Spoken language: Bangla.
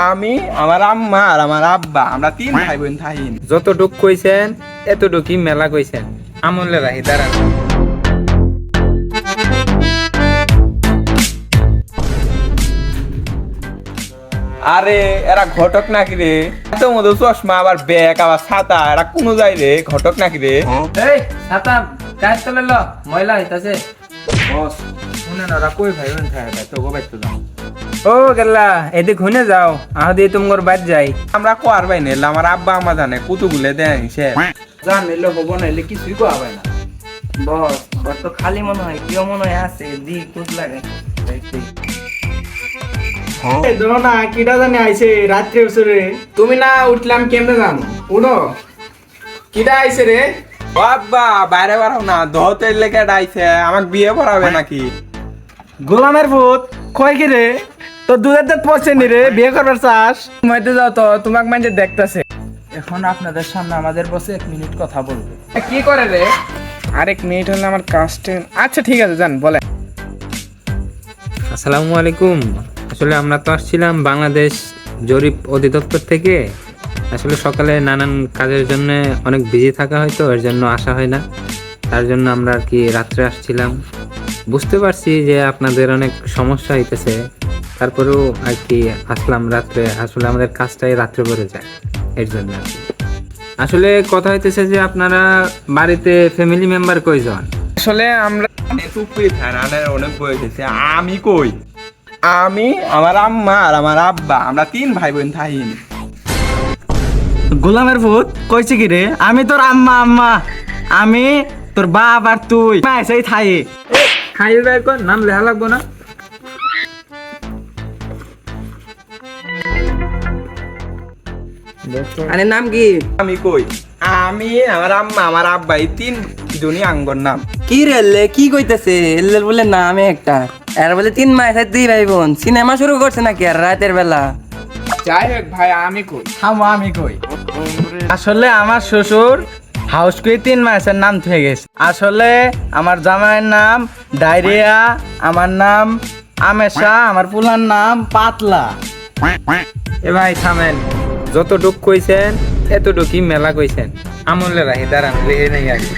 আমি আমার আম্মা আর আমার আব্বা আমরা তিন ভাই বোন থাহিন। যতটুক কইছেন এতটুকুই মেলা কইছেন। আমলে রাহি দাঁড়ান। আরে এরা ঘটক নাকি রে? এত মতো চশমা আবার ব্যাগ আবার ছাতা এরা কোনো যাই রে? ঘটক নাকি রে? এই ছাতা কাজ চলে ল ময়লা হইতাছে। বস শুনে না ওরা কই ভাই বোন থাকে তো গোবাই তো যাও। ও গেল্লা এদিক হুনে যাও আহ দিয়ে তুমগর বাদ যাই। আমরা কোয়ার ভাই নেলে আমার আব্বা আমা জানে কুতু গুলে দেয় সে। জান নিলে হব না এলে কিছুই না। বস বস তো খালি মনে হয় কেউ মনে হয় আছে দি কুচ লাগে। ধরো না কিটা জানি আইছে রাত্রে উসরে তুমি না উঠলাম কেমনে জানো? উঠো কিটা আইছে রে ও আব্বা বাইরে বাড়াও না দহতের লেগে ডাইছে আমাকে বিয়ে পড়াবে নাকি? গোলামের ভূত কয় কি রে? তো দুধের দাঁত পড়ছে নি রে বিয়ে করবার চাস? ঘুমাইতে যাও তো তোমাক মানে দেখতাছে। এখন আপনাদের সামনে আমাদের বসে এক মিনিট কথা বলবে। কি করে রে? আরেক মিনিট হলে আমার কাজটা আচ্ছা ঠিক আছে যান বলে আসসালামু আলাইকুম। আসলে আমরা তো আসছিলাম বাংলাদেশ জরিপ অধিদপ্তর থেকে। আসলে সকালে নানান কাজের জন্য অনেক বিজি থাকা হয় তো এর জন্য আসা হয় না। তার জন্য আমরা আর কি রাত্রে আসছিলাম। বুঝতে পারছি যে আপনাদের অনেক সমস্যা হইতেছে। তারপরেও আর কি আসলাম রাত্রে আসলে আমাদের কাজটাই রাত্রে করে যায় এর জন্য আর কি। আসলে কথা হইতেছে যে আপনারা বাড়িতে ফ্যামিলি মেম্বার কয়জন? আসলে আমরা চুপি থানার অনেক বয়স হয়েছে আমি কই? আমি আমার আম্মা আর আমার আব্বা আমরা তিন ভাই বোন থাহিন। গোলামের ভূত কইছে কি রে? আমি তোর আম্মা আম্মা। আমি তোর বাপ আর তুই। থাই। খাই বের কর নাম লেখা লাগবো না? আরে নাম কি? আমি কই? আমি আমার আম্মা আমার আব্বা এই তিন জনই আঙ্গর নাম। কি রে এল্লে কি কইতেছে? এল্লে বলে নামে একটা। আর বলে তিন মাস আর দুই ভাই বোন সিনেমা শুরু করছে নাকি আর রাতের বেলা? যাই হোক ভাই আমি কই? আমি কই? আসলে আমার শ্বশুর হাউস কুই তিন মাসের নাম থেকে গেছে। আসলে আমার জামাইয়ের নাম ডায়রিয়া আমার নাম আমেশা আমার পুলার নাম পাতলা। এ ভাই থামেন। যতটুক কইছেন এতটুকুই মেলা কইছেন। আমলে রাহি দাঁড়ান রেহে নাই আগে